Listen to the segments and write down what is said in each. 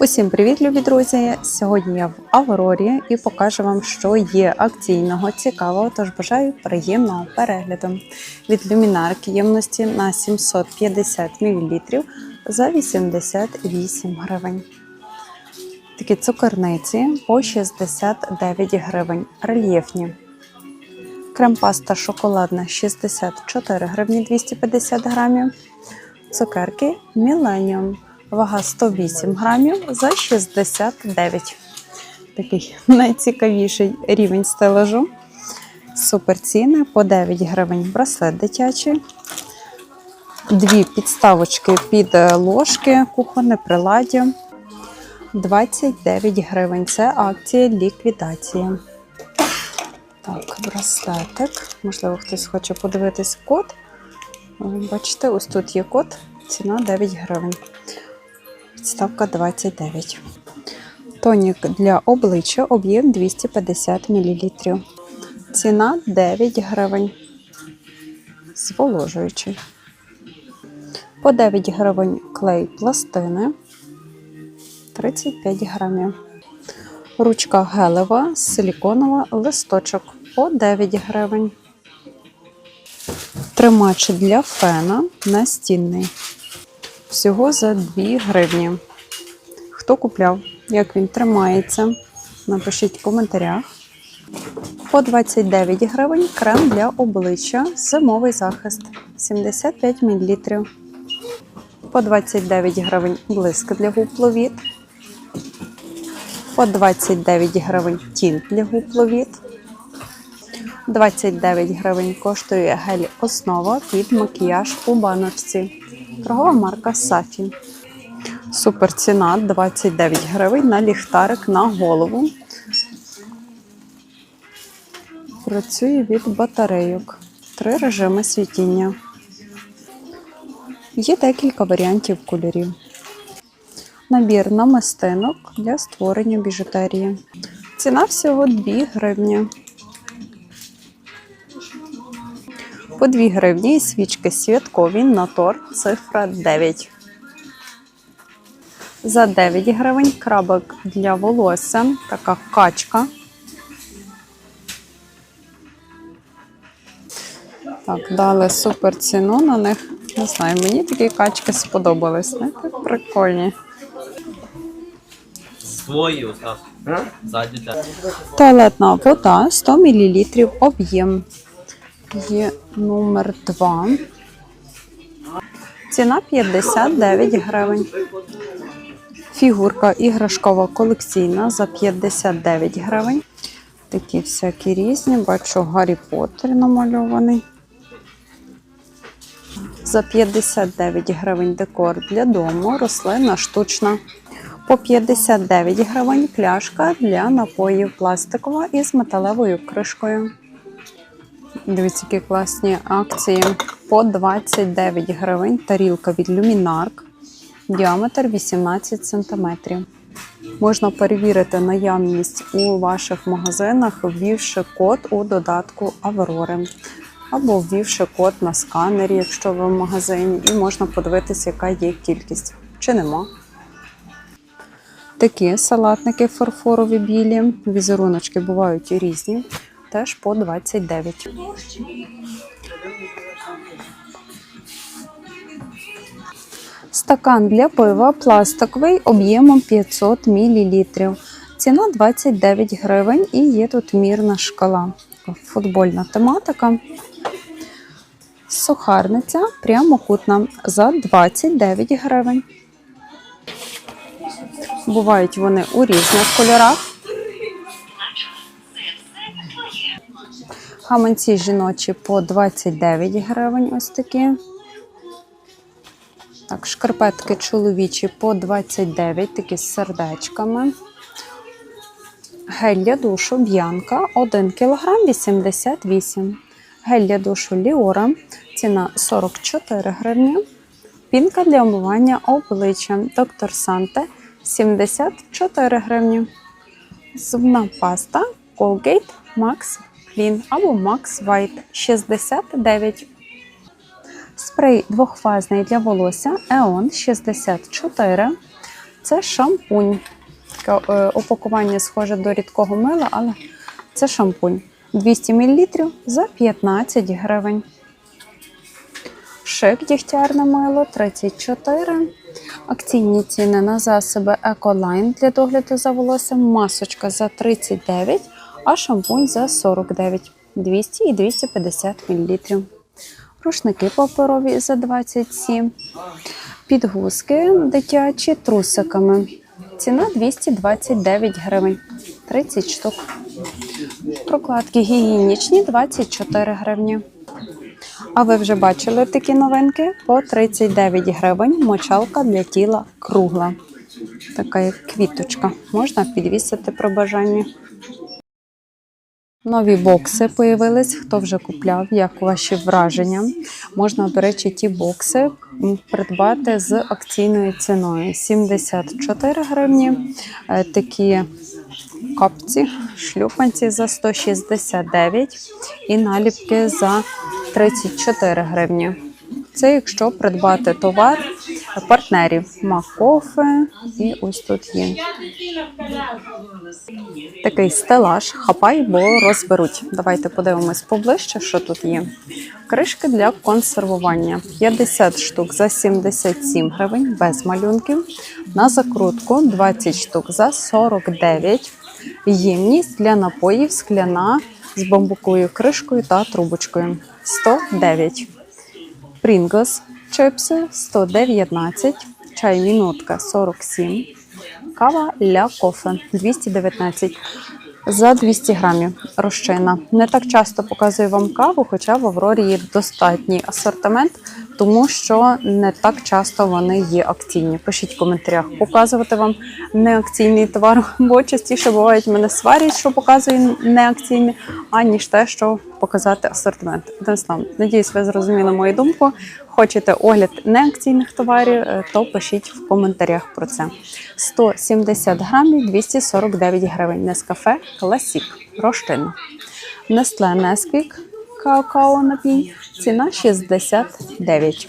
Усім привіт, любі друзі! Сьогодні я в Аврорі і покажу вам, що є акційного, цікавого, тож бажаю приємного перегляду. Від люмінарки ємності на 750 мл за 88 гривень. Такі цукерниці по 69 гривень, рельєфні. Крем-паста шоколадна 64 гривні 250 грамів. Цукерки Millennium. Вага 108 грамів за 69. Такий найцікавіший рівень стелажу. Супер ціни по 9 гривень. Браслет дитячий. Дві підставочки під ложки, кухонне приладдя. 29 гривень. Це акція ліквідації. Так, браслетик. Можливо, хтось хоче подивитись код. Бачите, ось тут є код. Ціна 9 гривень. Підставка 29. Тонік для обличчя об'єм 250 мл. Ціна 9 гривень. Зволожуючий. По 9 гривень клей пластини 35 грамів. Ручка гелева, силіконова, листочок по 9 гривень. Тримач для фена настінний. Всього за 2 гривні. Хто купляв? Як він тримається? Напишіть в коментарях. По 29 гривень крем для обличчя зимовий захист 75 мл. По 29 гривень блиск для губ Ловіт. По 29 гривень тінт для губ Ловіт. 29 гривень коштує гель основа під макіяж у баночці. Торгова марка Сафі. Супер ціна 29 гривень на ліхтарик на голову. Працює від батарейок. Три режими світіння. Є декілька варіантів кольорів. Набір намистинок для створення біжутерії. Ціна всього 2 гривні. По 2 гривні і свічки святкові на торт цифра 9. За 9 гривень крабик для волосся. Така качка. Так, дали супер ціну на них. Не знаю, мені такі качки сподобались. Знаєте, прикольні. Свою, Стас. Ззаді. Туалетна вода 100 мл об'єм. Є номер 2. Ціна 59 гривень. Фігурка іграшкова колекційна за 59 гривень. Такі всякі різні. Бачу, Гаррі Поттер намальований. За 59 гривень декор для дому, рослина штучна. По 59 гривень пляшка для напоїв пластикова із металевою кришкою. Дивіться, які класні акції. По 29 гривень тарілка від Luminark. Діаметр 18 см. Можна перевірити наявність у ваших магазинах, ввівши код у додатку Аврори. Або ввівши код на сканері, якщо ви в магазині, і можна подивитися, яка є кількість. Чи нема. Такі салатники фарфорові білі. Візеруночки бувають різні. Теж по 29. Стакан для пива пластиковий об'ємом 500 мл. Ціна 29 гривень і є тут мірна шкала. Футбольна тематика. Сухарниця прямокутна за 29 гривень. Бувають вони у різних кольорах. Гаманці жіночі по 29 гривень. Ось такі. Так, шкарпетки чоловічі по 29, такі з сердечками. Гель для душу б'янка 1 кг 88 Гель для душу Ліора. Ціна 44 гривні. Пінка для омивання обличчя Доктор Санте 74 гривні. Зубна паста Colgate Max Clean або Max White 69. Спрей двохфазний для волосся Eon 64. Це шампунь. Таке, Упакування схоже до рідкого мила, але це шампунь. 200 мл за 15 гривень. Шик дігтярне мило 34. Акційні ціни на засоби Ecoline для догляду за волоссям. Масочка за 39, а шампунь за 49, 200 і 250 мл. Рушники паперові за 27. Підгузки дитячі трусиками. Ціна 229 гривень. 30 штук. Прокладки гігієнічні 24 гривні. А ви вже бачили такі новинки? По 39 гривень мочалка для тіла кругла. Така як квіточка. Можна підвісити при бажанні. Нові бокси появились. Хто вже купляв, як ваші враження? Можна, до речі, ті бокси придбати з акційною ціною 74 гривні. Е, Такі капці, шлюпанці за 169 і наліпки за 34 гривні. Це якщо придбати товар партнерів Макофе і ось тут є. Такий стелаж, хапай, бо розберуть. Давайте подивимось поближче, що тут є. Кришки для консервування 50 штук за 77 гривень без малюнків. На закрутку 20 штук за 49. Ємність для напоїв скляна з бамбуковою кришкою та трубочкою 109. Pringles чипси 119, чай мінутка 47, кава ля кофе 219 за 200 грамів розчина. Не так часто показую вам каву, хоча в Аврорі є достатній асортимент, тому що не так часто вони є акційні. Пишіть в коментарях, показувати вам неакційний товар, бо частіше бувають мене сварять, що показую неакційний, аніж те, що показати асортимент. Одним надіюсь, ви зрозуміли мою думку. Хочете огляд неакційних товарів, е, то пишіть в коментарях про це. 170 грамів 249 гривень. Нескафе Класік. Розчинно. Nestle Nesquik какао напій. Ціна 69.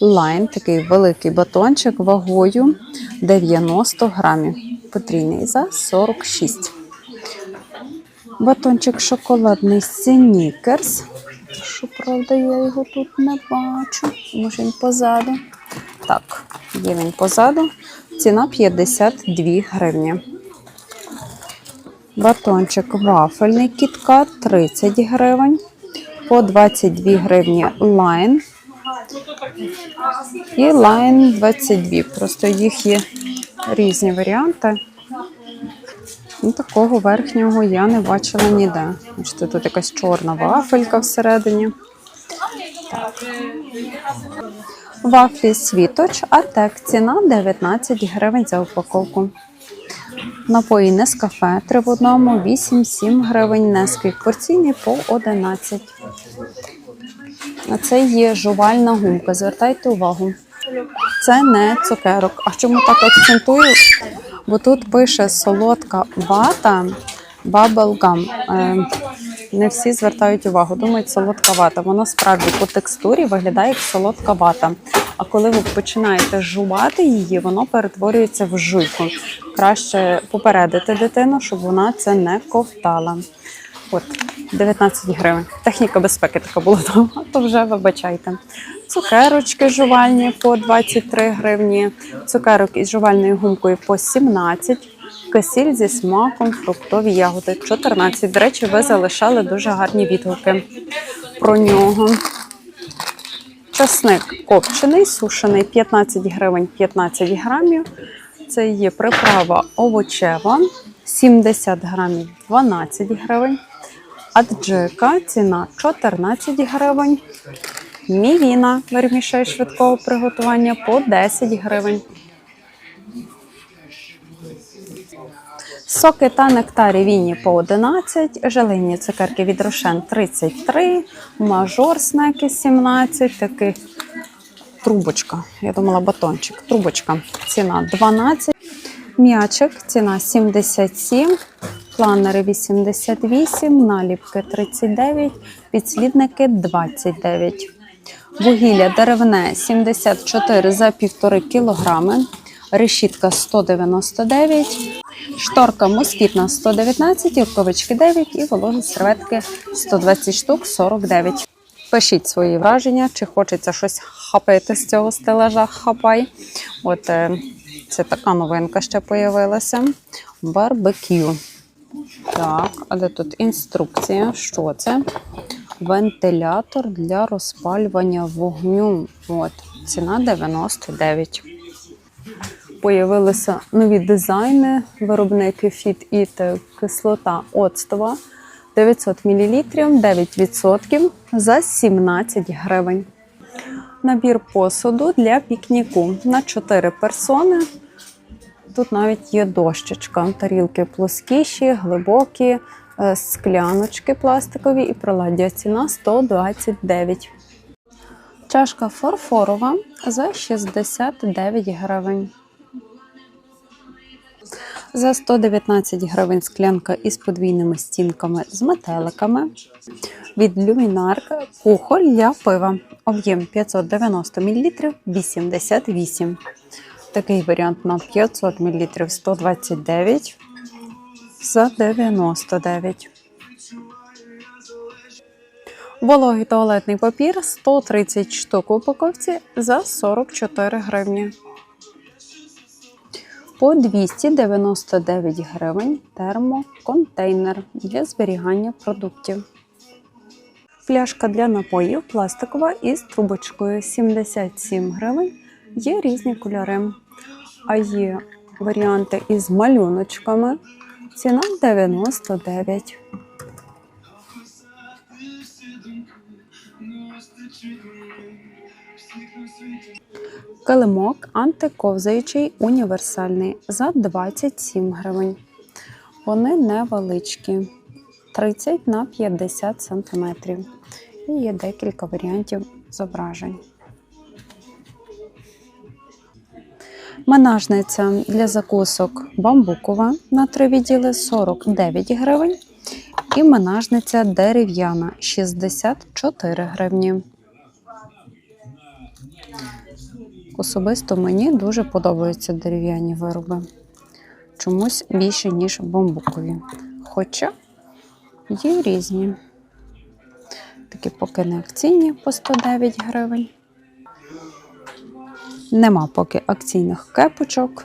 Лайн, такий великий батончик вагою 90 грамів. Потрійний за 46. Батончик шоколадний Снікерс. Що правда, я його тут не бачу. Може він позаду. Так, є він позаду. Ціна 52 гривні. Батончик вафельний кітка 30 гривень. По 22 гривні лайн. І лайн 22. Просто їх є різні варіанти. Ну, такого верхнього я не бачила ніде. Бачите, тут якась чорна вафелька всередині. Так. Вафлі світоч, Артек. Ціна 19 гривень за упаковку. Напої Нескафе 3 в одному, 8-7 гривень. Несквік порційний по 11. А це є жувальна гумка. Звертайте увагу. Це не цукерок. А чому так акцентую? Бо тут пише солодка вата. Е, не всі звертають увагу. Думають, солодка вата. Воно справді по текстурі виглядає як солодка вата. А коли ви починаєте жувати її, воно перетворюється в жуйку. Краще попередити дитину, щоб вона це не ковтала. От, 19 гривень. Техніка безпеки така була то вже вибачайте. Цукерочки жувальні по 23 гривні, цукерок із жувальною гумкою по 17, кисіль зі смаком, фруктові ягоди 14. До речі, ви залишали дуже гарні відгуки про нього. Часник копчений, сушений 15 гривень 15 грамів. Це є приправа овочева, 70 грамів 12 гривень. Аджика ціна 14 гривень. Мівіна вермішель швидкого приготування по 10 гривень. Соки та нектарі вінні по 11, желейні цукерки від Рошен 33, мажор снеки 17, такий трубочка. Я думала батончик. Трубочка. Ціна 12. М'ячик, ціна 77, планери 88, наліпки 39, підслідники 29. Вугілля деревне 74 за 1,5 кілограми. решітка 199, шторка москітна 119, рукавички 9 і вологі серветки 120 штук 49. Пишіть свої враження, чи хочеться щось хапити з цього стелажа хапай. От е, це така новинка ще появилася. Барбекю. Так, а де тут інструкція? Що це? Вентилятор для розпалювання вогню. От, ціна 99. Появилися нові дизайни. Виробники Fit It кислота оцтова 900 мл, 9% за 17 гривень. Набір посуду для пікніку на 4 персони. Тут навіть є дощечка, тарілки плоскіші, глибокі, скляночки пластикові і приладдя. Ціна 129. Чашка фарфорова за 69 гривень. За 119 гривень склянка із подвійними стінками з метеликами. Від Luminark кухоль для пива. Об'єм 590 мл 88. Такий варіант на 500 мл 129 за 99. Вологий туалетний папір 130 штук у упаковці за 44 гривні. По 299 гривень термоконтейнер для зберігання продуктів. Пляшка для напоїв пластикова із трубочкою 77 гривень. Є різні кольори. А є варіанти із малюночками. Ціна 99. Килимок антиковзаючий універсальний за 27 гривень. Вони невеличкі 30 на 50 см. І є декілька варіантів зображень. Менажниця для закусок бамбукова на три відділи 49 гривень. І менажниця дерев'яна 64 гривні. Особисто мені дуже подобаються дерев'яні вироби. Чомусь більше, ніж бамбукові. Хоча є різні. Такі поки не акційні по 109 гривень. Нема поки акційних кепочок,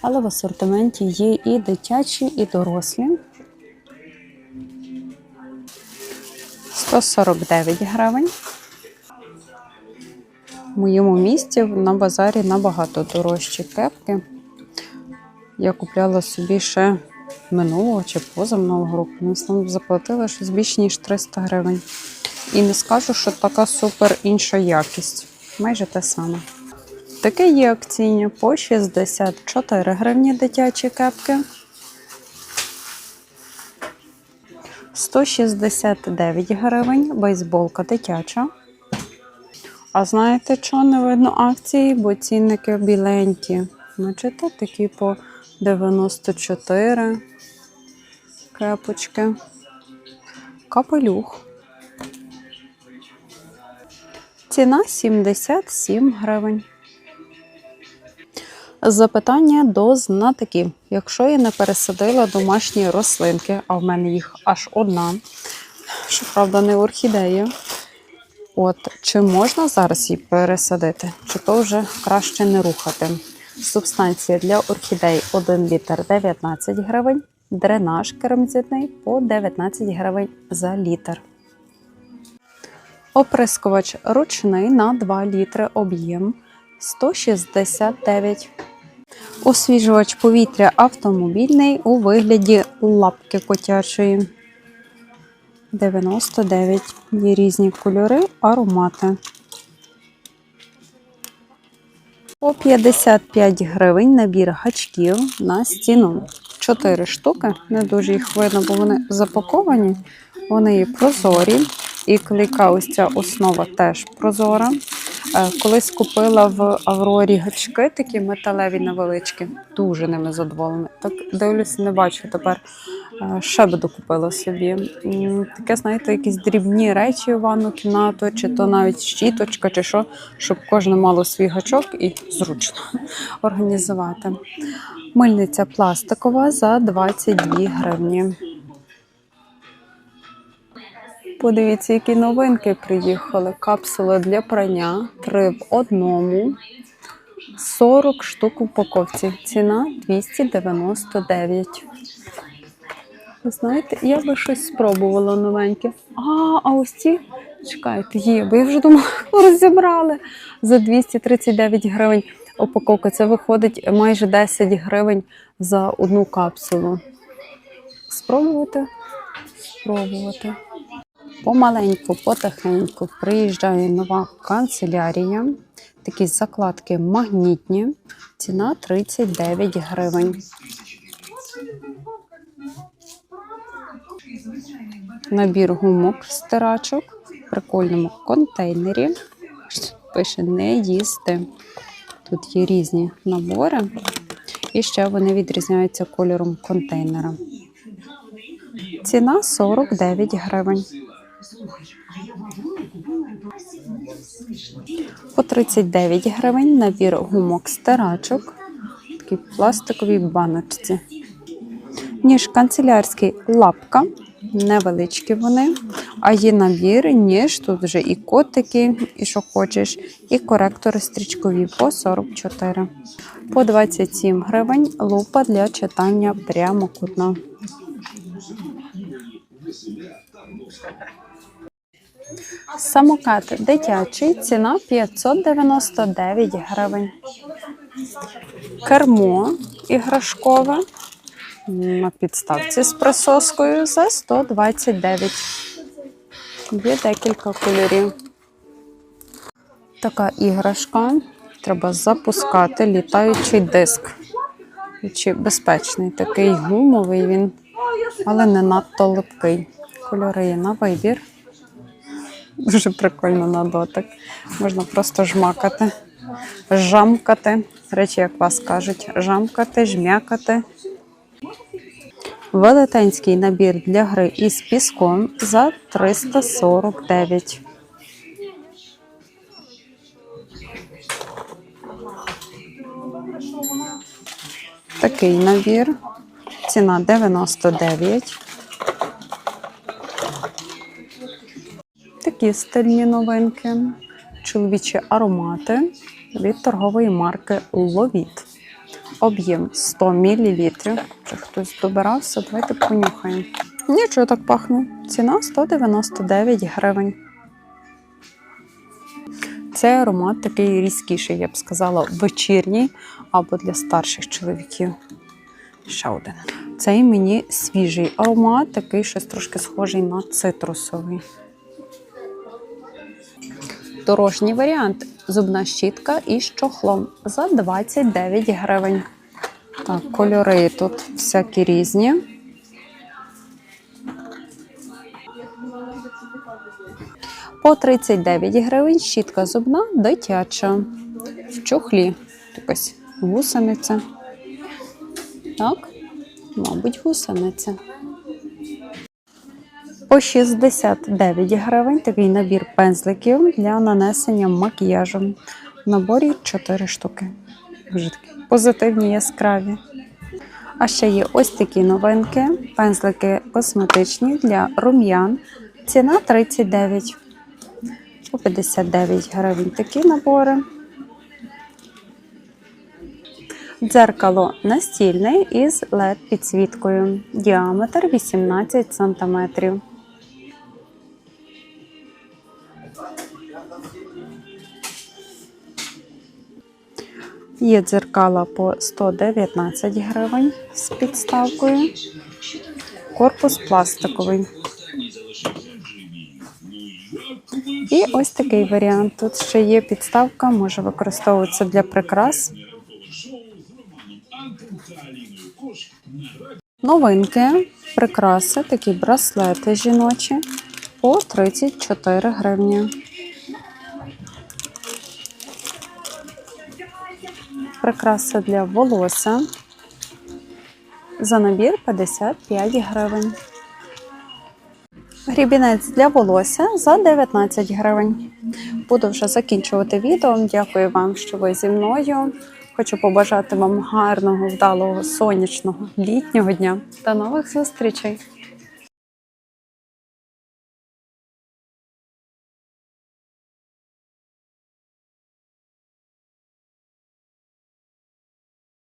але в асортименті є і дитячі, і дорослі. 149 гривень. В моєму місті на базарі набагато дорожчі кепки. Я купляла собі ще минулого чи позаминулого року. Ми заплатила щось більше, ніж 300 гривень. І не скажу, що така супер інша якість. Майже те саме. Таке є акційні по 64 гривні дитячі кепки. 169 гривень бейсболка дитяча. А знаєте, чого не видно акції? Бо цінники біленькі. Бачите, такі по 94 кепочки. Капелюх. Ціна 77 гривень. Запитання до знатоків. Якщо я не пересадила домашні рослинки, а в мене їх аж одна, що правда не орхідея, от чи можна зараз її пересадити, чи то вже краще не рухати? Субстанція для орхідей 1 літр 19 гривень, дренаж керамзитний по 19 гривень за літр. Оприскувач ручний на 2 літри об'єм 169. Освіжувач повітря автомобільний у вигляді лапки котячої. 99. Є різні кольори, аромати. По 55 гривень набір гачків на стіну. 4 штуки. Не дуже їх видно, бо вони запаковані. Вони є прозорі. І клейка ця основа теж прозора. Е, Колись купила в Аврорі гачки такі металеві невеличкі. Дуже ними задоволена. Так дивлюся, не бачу тепер Е, Ще би докупила собі. Таке, знаєте, якісь дрібні речі в ванну кімнату, чи то навіть щіточка, чи що, щоб кожне мало свій гачок і зручно організувати. Мильниця пластикова за 22 гривні. Подивіться, які новинки приїхали. Капсули для прання, три в одному. 40 штук упаковці. Ціна 299. Ви знаєте, я би щось спробувала новеньке. А, а ось ці, чекайте, є, бо я вже думала, розібрали за 239 гривень. Упаковка це виходить майже 10 гривень за одну капсулу. Спробувати? Спробувати. Помаленьку, потихеньку приїжджає нова канцелярія. Такі закладки магнітні. Ціна 39 гривень. Набір гумок стирачок в прикольному контейнері. Пише не їсти. Тут є різні набори, і ще вони відрізняються кольором контейнера. Ціна 49 гривень. По 39 гривень набір гумок стирачок. Такі пластикові баночці. Ніж канцелярський лапка. Невеличкі вони. А є набір, ніж тут вже і котики, і що хочеш, і коректори стрічкові по 44. По 27 гривень лупа для читання прямокутна. Самокат дитячий, ціна 599 гривень. Кермо іграшкове на підставці з присоскою за 129. Є декілька кольорів. Така іграшка. Треба запускати літаючий диск. Чи безпечний, такий гумовий він, але не надто липкий. Кольори є на вибір. Дуже прикольно на дотик. Можна просто жмакати, жамкати. Речі, як вас кажуть, жамкати, жмякати. Велетенський набір для гри із піском за 349. Такий набір. Ціна 99. Такі стильні новинки. Чоловічі аромати від торгової марки Ловіт. Об'єм 100 мл. Чи хтось добирався? Давайте понюхаємо. Нічого так пахне. Ціна 199 гривень. Цей аромат такий різкіший, я б сказала, вечірній або для старших чоловіків. Ще один. Цей мені свіжий аромат, такий щось трошки схожий на цитрусовий. Дорожній варіант. Зубна щітка із чохлом за 29 гривень. Так, кольори тут всякі різні. По 39 гривень щітка зубна дитяча. В чохлі. Якась гусениця. Так, мабуть, гусениця. По 69 гривень такий набір пензликів для нанесення макіяжу. В наборі 4 штуки. Дуже такі позитивні, яскраві. А ще є ось такі новинки: пензлики косметичні для рум'ян. Ціна 39. По 59 гривень такі набори. Дзеркало настільне із LED підсвіткою. Діаметр 18 см. Є дзеркала по 119 гривень з підставкою. Корпус пластиковий. І ось такий варіант. Тут ще є підставка, може використовуватися для прикрас. Новинки, прикраси, такі браслети жіночі по 34 гривні. Прикраса для волосся. За набір 55 гривень. Грібінець для волосся за 19 гривень. Буду вже закінчувати відео. Дякую вам, що ви зі мною. Хочу побажати вам гарного, вдалого, сонячного літнього дня. До нових зустрічей!